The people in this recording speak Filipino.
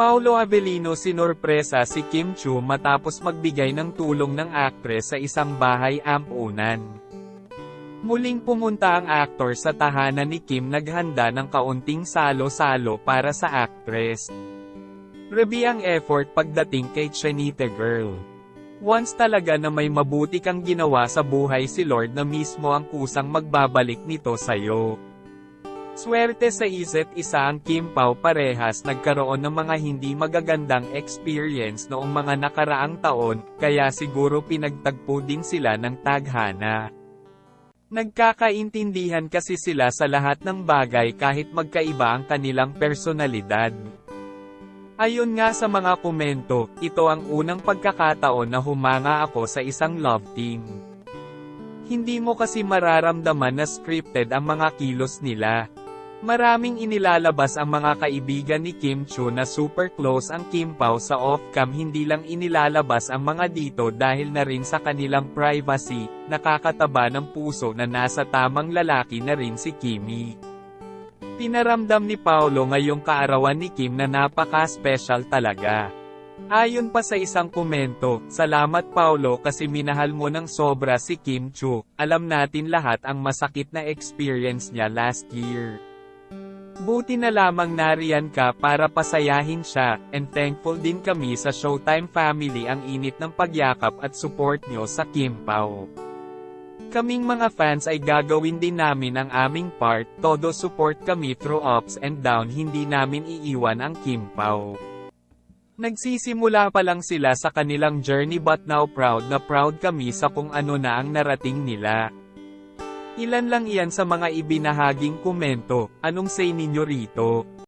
Paulo Avellino sinorpresa si Kim Chu matapos magbigay ng tulong ng aktres sa isang bahay ampunan. Muling pumunta ang aktor sa tahanan ni Kim naghanda ng kaunting salo-salo para sa aktres. Rebi ang effort pagdating kay Chinita Girl. Once talaga na may mabuti kang ginawa sa buhay si Lord na mismo ang kusang magbabalik nito sa'yo. Swerte sa isa't isa ang Kim Pao parehas nagkaroon ng mga hindi magagandang experience noong mga nakaraang taon, kaya siguro pinagtagpo din sila ng taghana. Nagkakaintindihan kasi sila sa lahat ng bagay kahit magkaiba ang kanilang personalidad. Ayon nga sa mga komento, ito ang unang pagkakataon na humanga ako sa isang love team. Hindi mo kasi mararamdaman na scripted ang mga kilos nila. Maraming inilalabas ang mga kaibigan ni Kim Chu na super close ang Kim Pao sa off-cam hindi lang inilalabas ang mga dito dahil na rin sa kanilang privacy, nakakataba ng puso na nasa tamang lalaki na rin si Kimi. Pinaramdam ni Paolo ngayong kaarawan ni Kim na napaka-special talaga. Ayon pa sa isang komento, Salamat Paolo kasi minahal mo ng sobra si Kim Chu, alam natin lahat ang masakit na experience niya last year. Buti na lamang nariyan ka para pasayahin siya, and thankful din kami sa Showtime family ang init ng pagyakap at support nyo sa Kim Pao. Kaming mga fans ay gagawin din namin ang aming part, todo support kami through ups and down hindi namin iiwan ang Kim Pao. Nagsisimula pa lang sila sa kanilang journey but now proud na proud kami sa kung ano na ang narating nila. Ilan lang iyan sa mga ibinahaging komento, anong say ninyo rito?